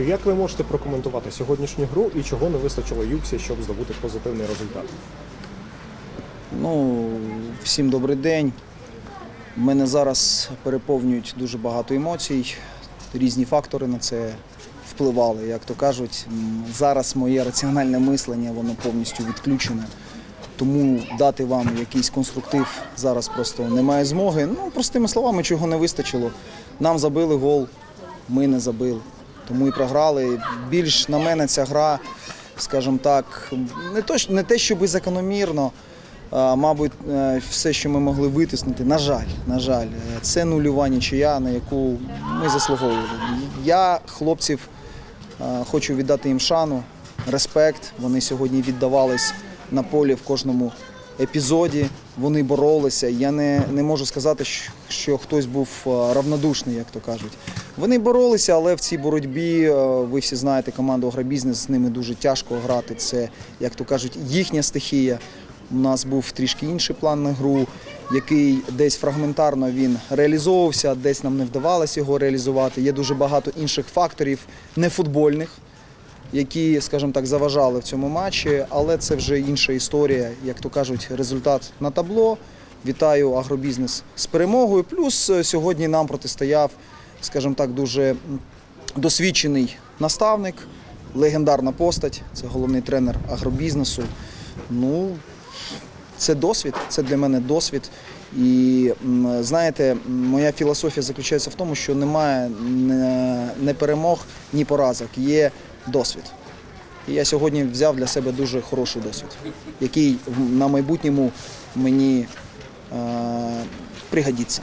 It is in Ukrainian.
Як ви можете прокоментувати сьогоднішню гру і чого не вистачило Юксі, щоб здобути позитивний результат? Ну, всім добрий день. Мене зараз переповнюють дуже багато емоцій. Різні фактори на це впливали. Як то кажуть, зараз моє раціональне мислення воно повністю відключене. Тому дати вам якийсь конструктив зараз просто немає змоги. Ну, простими словами, чого не вистачило. Нам забили гол, ми не забили. Тому і програли. Більш на мене ця гра, скажімо так, не то, не те, щоб закономірно. Мабуть, е, все, що ми могли витиснути, на жаль, на жаль, е, це нульова нічия, на яку ми заслуговували. Я хлопців е, хочу віддати їм шану, респект. Вони сьогодні віддавались на полі в кожному епізоді. Вони боролися. Я не, не можу сказати, що, хтось був е, равнодушний, як то кажуть. Вони боролися, але в цій боротьбі е, ви всі знаєте команду Агробізнес, з ними дуже тяжко грати. Це, як то кажуть, їхня стихія. У нас був трішки інший план на гру, який десь фрагментарно він реалізовувався, десь нам не вдавалося його реалізувати. Є дуже багато інших факторів нефутбольних, які, скажімо так, заважали в цьому матчі, але це вже інша історія. Як то кажуть, результат на табло. Вітаю агробізнес з перемогою. Плюс е, сьогодні нам протистояв, скажімо так, дуже досвідчений наставник, легендарна постать. Це головний тренер агробізнесу. Ну, це досвід, це для мене досвід. І знаєте, моя філософія заключається в тому, що немає не, перемог, ні поразок, є досвід. І я сьогодні взяв для себе дуже хороший досвід, який на майбутньому мені е, пригодиться.